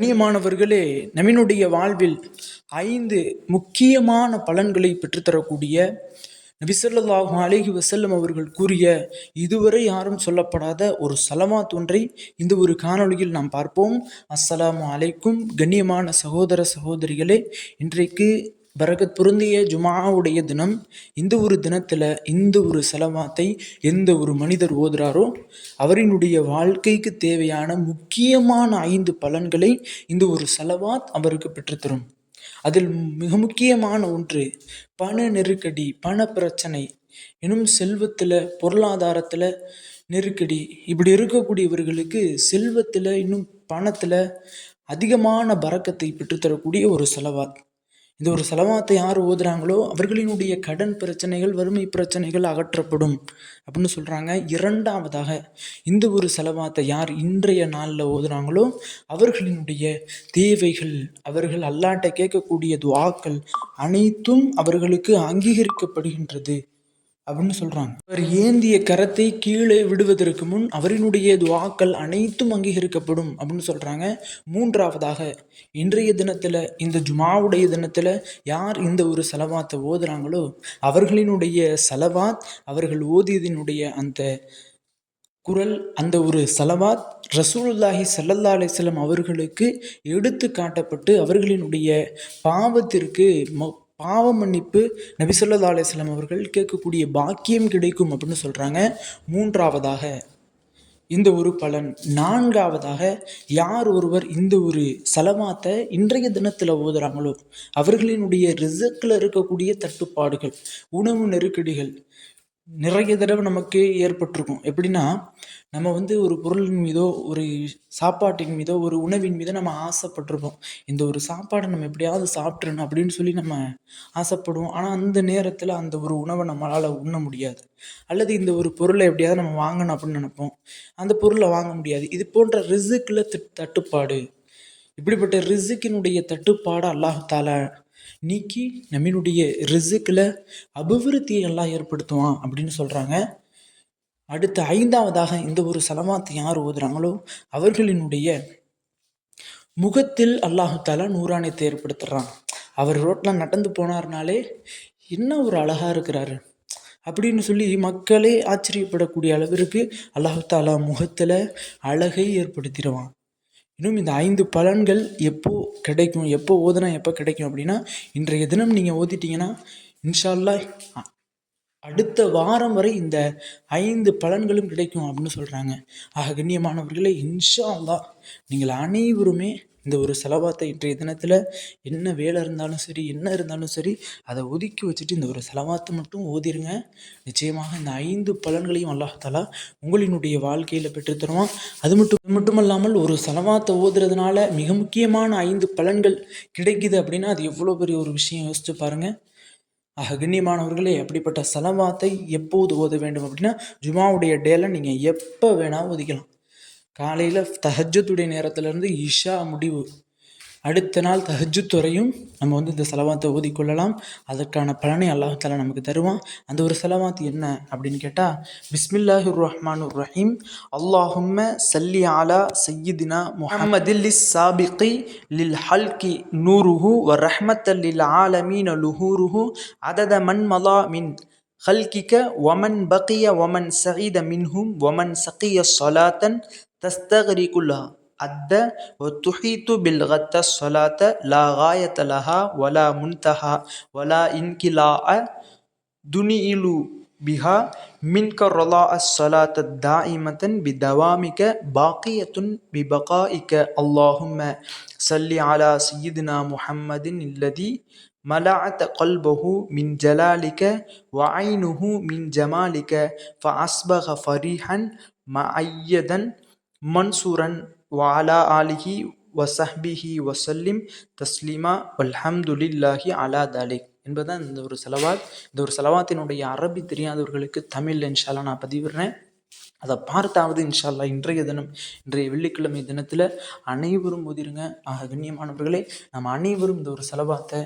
கண்ணியமானவர்களே நம்மினுடைய வாழ்வில் ஐந்து முக்கியமான பலன்களை பெற்றுத்தரக்கூடிய நபிசல்லாஹு அலேஹி வசல்லம் அவர்கள் கூறிய இதுவரை யாரும் சொல்லப்படாத ஒரு சலமாத் ஒன்றை இந்த ஒரு காணொளியில் நாம் பார்ப்போம். அஸ்ஸலாமு அலைக்கும். கண்ணியமான சகோதர சகோதரிகளே இன்றைக்கு பரகத் பொருந்திய ஜுமாவுடைய தினம் இந்த ஒரு தினத்தில் இந்த ஒரு செலவாத்தை எந்த ஒரு மனிதர் ஓதுறாரோ அவரினுடைய வாழ்க்கைக்கு தேவையான முக்கியமான ஐந்து பலன்களை இந்த ஒரு செலவாத் அவருக்கு பெற்றுத்தரும். அதில் மிக முக்கியமான ஒன்று பண நெருக்கடி பண பிரச்சனை. இன்னும் செல்வத்தில் பொருளாதாரத்தில் நெருக்கடி. இப்படி இருக்கக்கூடியவர்களுக்கு செல்வத்தில் இன்னும் பணத்தில் அதிகமான பறக்கத்தை பெற்றுத்தரக்கூடிய ஒரு செலவாத். இந்த ஒரு செலவாத்தை யார் ஓதுறாங்களோ அவர்களினுடைய கடன் பிரச்சனைகள் வறுமை பிரச்சனைகள் அகற்றப்படும் அப்படின்னு சொல்கிறாங்க இரண்டாவதாக இந்த ஒரு செலவாத்தை யார் இன்றைய நாளில் ஓதுறாங்களோ அவர்களினுடைய தேவைகள் அவர்கள் அல்லாட்ட கேட்கக்கூடிய துவாக்கள் அனைத்தும் அவர்களுக்கு அங்கீகரிக்கப்படுகின்றது. அப்படின்னு சொல்கிறாங்க அவர் ஏந்திய கரத்தை கீழே விடுவதற்கு முன் அவரினுடைய துவாக்கள் அனைத்தும் அங்கீகரிக்கப்படும் அப்படின்னு சொல்கிறாங்க மூன்றாவதாக இன்றைய தினத்தில் இந்த ஜுமாவுடைய தினத்தில் யார் இந்த ஒரு செலவாத்தை ஓதுறாங்களோ அவர்களினுடைய செலவாத் அவர்கள் ஓதியதினுடைய அந்த குரல் அந்த ஒரு சலவாத் ரசூலுல்லாஹி சல்லல்லா அலிஸ்லம் அவர்களுக்கு எடுத்து காட்டப்பட்டு அவர்களினுடைய பாவத்திற்கு ம பாவ மன்னிப்பு நபிசல்லா அலிஸ்லாம் அவர்கள் கேட்கக்கூடிய பாக்கியம் கிடைக்கும் அப்படின்னு சொல்கிறாங்க மூன்றாவதாக இந்த ஒரு பலன். நான்காவதாக யார் ஒருவர் இந்த ஒரு சலமாத்தை இன்றைய தினத்தில் ஓதுறாங்களோ அவர்களினுடைய ரிசக்கில் இருக்கக்கூடிய தட்டுப்பாடுகள் உணவு நெருக்கடிகள் நிறைய தடவை நமக்கு ஏற்பட்டிருக்கும். எப்படின்னா நம்ம வந்து ஒரு பொருளின் மீதோ ஒரு சாப்பாட்டின் மீதோ ஒரு உணவின் மீதோ நம்ம ஆசைப்பட்டிருப்போம். இந்த ஒரு சாப்பாடை நம்ம எப்படியாவது சாப்பிட்றணும் அப்படின்னு சொல்லி நம்ம ஆசைப்படுவோம். ஆனால் அந்த நேரத்தில் அந்த ஒரு உணவை நம்மளால் உண்ண முடியாது. அல்லது இந்த ஒரு பொருளை எப்படியாவது நம்ம வாங்கணும் அப்படின்னு நினைப்போம். அந்த பொருளை வாங்க முடியாது. இது போன்ற ரிசுக்கில் தட்டுப்பாடு. இப்படிப்பட்ட ரிசுக்கினுடைய தட்டுப்பாடு அல்லாஹால நீக்கி நம்மளுடைய ரிசுக்கில் அபிவிருத்தியை எல்லாம் ஏற்படுத்துவான் அப்படின்னு சொல்கிறாங்க அடுத்த ஐந்தாவதாக இந்த ஒரு சலமாத்தை யார் ஓதுறாங்களோ அவர்களினுடைய முகத்தில் அல்லாஹுத்தாலா நூறாணியத்தை ஏற்படுத்துகிறான் அவர் ரோட்டில் நடந்து போனார்னாலே என்ன ஒரு அழகாக இருக்கிறாரு. அப்படின்னு சொல்லி மக்களே ஆச்சரியப்படக்கூடிய அளவிற்கு அல்லாஹாலா முகத்தில் அழகை ஏற்படுத்திடுவான். இன்னும் இந்த ஐந்து பலன்கள் எப்போது கிடைக்கும் எப்போ ஓதுனா எப்போ கிடைக்கும் அப்படின்னா இன்றைய தினம் நீங்கள் ஓதிட்டீங்கன்னா இன்ஷால்லா அடுத்த வாரம் வரை இந்த ஐந்து பலன்களும் கிடைக்கும் அப்படின்னு சொல்கிறாங்க ஆக கண்ணியமானவர்களே இன்ஷா அல்லா நீங்கள் அனைவருமே இந்த ஒரு செலவாத்தை இன்றைய தினத்தில் என்ன வேலை இருந்தாலும் சரி என்ன இருந்தாலும் சரி அதை ஒதுக்கி வச்சுட்டு இந்த ஒரு செலவாத்தை மட்டும் ஓதிருங்க. நிச்சயமாக இந்த ஐந்து பலன்களையும் அல்லாஹாலா உங்களினுடைய வாழ்க்கையில் பெற்றுத்தருவான் அது மட்டும் மட்டுமல்லாமல் ஒரு செலவாத்தை ஓதுறதுனால மிக முக்கியமான ஐந்து பலன்கள் கிடைக்குது அப்படின்னா அது எவ்வளோ பெரிய ஒரு விஷயம் யோசிச்சு பாருங்கள் ஆக கண்ணியமானவர்களே அப்படிப்பட்ட செலவாத்தை எப்போது ஓத வேண்டும் அப்படின்னா ஜுமாவுடைய டேல நீங்கள் எப்போ வேணால் ஒதுக்கலாம் காலையில் தஹஜத்துடைய நேரத்திலேருந்து இஷா முடிவு. அடுத்த நாள் தஹஜுத் துறையும் நம்ம வந்து இந்த செலவாத்தை ஓதிக்கொள்ளலாம். அதற்கான பலனை அல்லாஹால நமக்கு தருவான். அந்த ஒரு செலவாத்து என்ன அப்படின்னு கேட்டால் பிஸ்மில்லாஹிர் ரஹ்மான் ரஹீம். அல்லாஹும்ம சல்லி ஆலா சையீதினா முஹமதில்லி சாபிகி லில் ஹல்கி நூருஹு வ ரஹ்மத் லில் ஆலமீன் லுஹூருஹு அதத மன் மலா மின் ஹல்கிக்க ஒமன் பக்கிய ஒமன் சகித மின்ஹும் ஒமன் சகிய சொலாத்தன் تستغرق لها أدى وتحيط بالغت الصلاة لا غاية لها ولا منتهى ولا انكلاء دنيل بها منك رضاء الصلاة الدائمة بدوامك باقية ببقائك. اللهم صل على سيدنا محمد الذي ملعت قلبه من جلالك وعينه من جمالك فأصبغ فريحا معيدا மன்சூரன் வாலா ஆலிஹி வசஹ்பிஹி வசல்லிம் தஸ்லீமா வல்ஹம்துலில்லாஹி அலா தாலிக். என்பதுதான் இந்த ஒரு செலவாத். இந்த ஒரு செலவாத்தினுடைய அரபி தெரியாதவர்களுக்கு தமிழ் இன்ஷால்லாம் நான் பதிவிடுறேன். அதை பார்த்தாவது இன்ஷால்லா இன்றைய தினம் இன்றைய வெள்ளிக்கிழமை தினத்தில் அனைவரும் முதிருங்க ஆக கண்ணியமானவர்களே நம்ம அனைவரும் இந்த ஒரு செலவாத்தை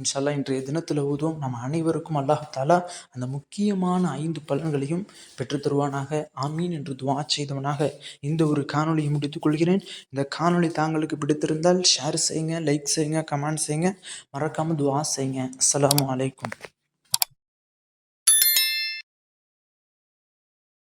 இன்ஷால்லா இன்றைய தினத்தில் ஓதுவோம் நம்ம அனைவருக்கும் அல்லாஹாலா அந்த முக்கியமான ஐந்து பலன்களையும் பெற்றுத்தருவானாக ஆமீன் என்று துவா செய்தவனாக. இந்த ஒரு காணொளியை முடித்துக் கொள்கிறேன். இந்த காணொளி தாங்களுக்கு பிடித்திருந்தால் ஷேர் செய்யுங்க லைக் செய்யுங்க கமெண்ட் செய்யுங்க. மறக்காமல் துவா செய்யுங்க. அஸ்லாம் அலைக்கும்.